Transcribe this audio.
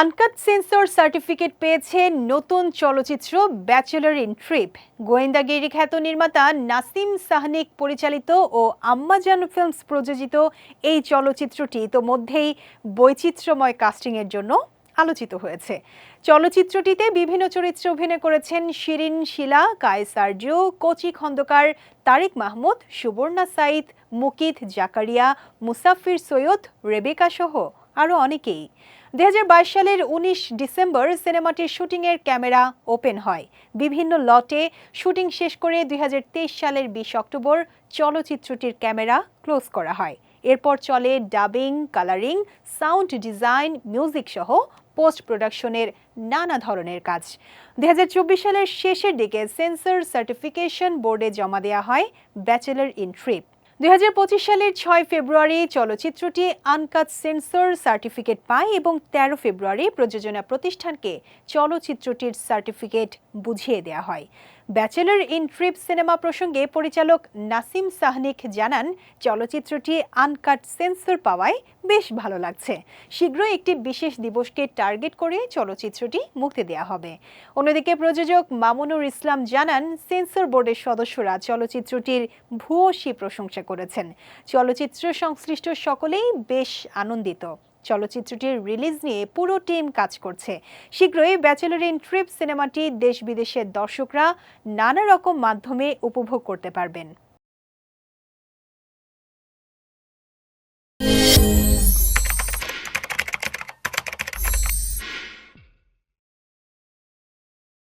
Uncut sensor certificate পেয়েছে নতুন চলচ্চিত্র ব্যাচেলর ইন ট্রিপ। গোয়েন্দাগিরি খ্যাত নির্মাতা নাসিম সাহনিক পরিচালিত ও আম্মাজান ফিল্মস প্রযোজিত এই চলচ্চিত্রটি ইতোমধ্যেই বৈচিত্র্যময় কাস্টিংয়ের জন্য আলোচিত হয়েছে। চলচ্চিত্রটিতে বিভিন্ন চরিত্রে অভিনয় করেছেন শিরিন শিলা কায়সার্জু কোচি খন্দকার তারিক মাহমুদ, সুবর্ণা সাইদ মুকিত জাকারিয়া, মুসাফির সৈয়দ রেবেকা সহ আরও অনেকেই। দুই হাজার বাইশ সালের উনিশ ডিসেম্বর সিনেমাটির শুটিংয়ের ক্যামেরা ওপেন হয়। বিভিন্ন লটে শুটিং শেষ করে দুই হাজার তেইশ সালের বিশ অক্টোবর চলচ্চিত্রটির ক্যামেরা ক্লোজ করা হয়। এরপর চলে dubbing, colouring, sound design, music সহ পোস্ট প্রোডাকশনের নানা ধরনের কাজ। দুই হাজার চব্বিশ সালের শেষের দিকে সেন্সর সার্টিফিকেশন বোর্ডে জমা দেওয়া হয় ব্যাচেলর ইন ট্রিপ। দুই হাজার পঁচিশ সালের ছয় ফেব্রুয়ারি চলচ্চিত্রটি আনকাট সেন্সর সার্টিফিকেট পায় এবং তেরো ফেব্রুয়ারি প্রযোজনা প্রতিষ্ঠানকে চলচ্চিত্রটির সার্টিফিকেট বুঝিয়ে দেওয়া হয়। ব্যাচেলর ইন ট্রিপ সিনেমা প্রসঙ্গে পরিচালক নাসিম সাহনিক জানান, চলচ্চিত্রটি আনকাট সেন্সর পাওয়ায় বেশ ভালো লাগছে। শীঘ্রই একটি বিশেষ দিবসকে টার্গেট করে চলচ্চিত্রটি মুক্তি দেওয়া হবে। অন্যদিকে প্রযোজক মামুনুর ইসলাম জানান, সেন্সর বোর্ডের সদস্যরা চলচ্চিত্রটির ভূয়সী প্রশংসা করেছেন। চলচ্চিত্র সংশ্লিষ্ট সকলেই বেশ আনন্দিত। চলচ্চিত্রটির রিলিজ নিয়ে পুরো টিম কাজ করছে। শীঘ্রই ব্যাচেলর ইন ট্রিপ সিনেমাটি দেশ বিদেশের দর্শকরা নানা রকম মাধ্যমে উপভোগ করতে পারবেন।